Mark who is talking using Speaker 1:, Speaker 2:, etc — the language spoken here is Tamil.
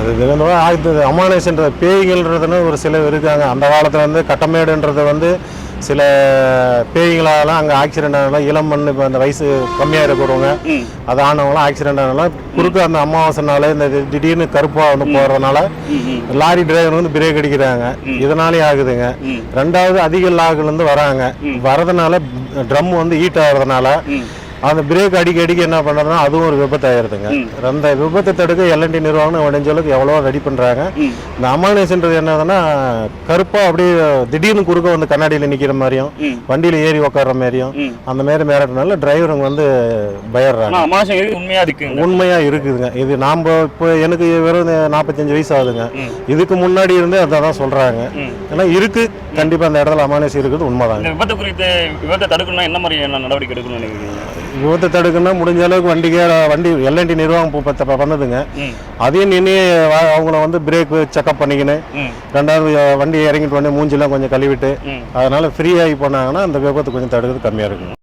Speaker 1: அது தினந்தோறும் ஆகுது ஆயுத அமானுஷன்ற பேய்கள்ன்றதுன்னு ஒரு சில இருக்காங்க. அந்த காலத்தில் வந்து கட்டமேடுன்றது வந்து சில பேய்களாலாம் அங்கே ஆக்சிடென்ட் ஆனாலும் இளம் மண் இப்போ அந்த வயசு கம்மியாக இருக்கிறவங்க அது ஆனவங்களாம் ஆக்சிடென்ட் ஆனாலும் குறுக்க அந்த அமாவாசைனால இந்த திடீர்னு கருப்பாக வந்து போகிறதுனால லாரி டிரைவர் வந்து பிரேக் அடிக்கிறாங்க. இதனாலே ஆகுதுங்க. ரெண்டாவது அதிக லாகுலேருந்து வராங்க. வரதுனால ட்ரம் வந்து ஹீட் ஆகிறதுனால அந்த பிரேக் அடிக்க அடிக்க என்ன பண்ணுறதுனா அதுவும் ஒரு விபத்து ஆயிருதுங்க அந்த விபத்தை தடுக்க எல்என்டி நிறுவனம் உடஞ்சளவுக்கு எவ்வளோ ரெடி பண்ணுறாங்க. இந்த அமானுஷன்றது என்னதுன்னா கருப்பாக அப்படியே திடீர்னு குறுக்க வந்து கண்ணாடியில் நிற்கிற மாதிரியும். வண்டியில் ஏறி உட்கார்ற மாதிரியும். அந்த மாதிரி மிரட்டினால டிரைவருங்க வந்து
Speaker 2: இருக்குங்க.
Speaker 1: உண்மையாக இருக்குதுங்க. இது நாம் இப்போ எனக்கு வெறும் நாற்பத்தஞ்சு வயசு ஆகுதுங்க. இதுக்கு முன்னாடி இருந்தே அதை தான் சொல்கிறாங்க. ஏன்னா இருக்கு. கண்டிப்பாக அந்த இடத்துல அமானுஷம் இருக்குது உண்மைதாங்க.
Speaker 2: விபத்து குறித்து விபத்தை தடுக்கணும்னா என்ன மாதிரியான நடவடிக்கை எடுக்கணும்னு நினைக்கிறீங்க?
Speaker 1: விபத்தை தடுக்கணும்னா முடிஞ்ச அளவுக்கு வண்டிக்கு வண்டி எல்என்டி நிர்வாகம் பண்ணுதுங்க. அதையும் நின்று அவங்கள வந்து பிரேக் செக்அப் பண்ணிக்கின்னு. ரெண்டாவது வண்டி இறங்கிட்டு வந்து மூஞ்சிலாம் கொஞ்சம் கழுவிட்டு. அதனால ஃப்ரீ ஆகி போனாங்கன்னா அந்த விபத்து கொஞ்சம் தடுக்கிறது கம்மியாக இருக்கும்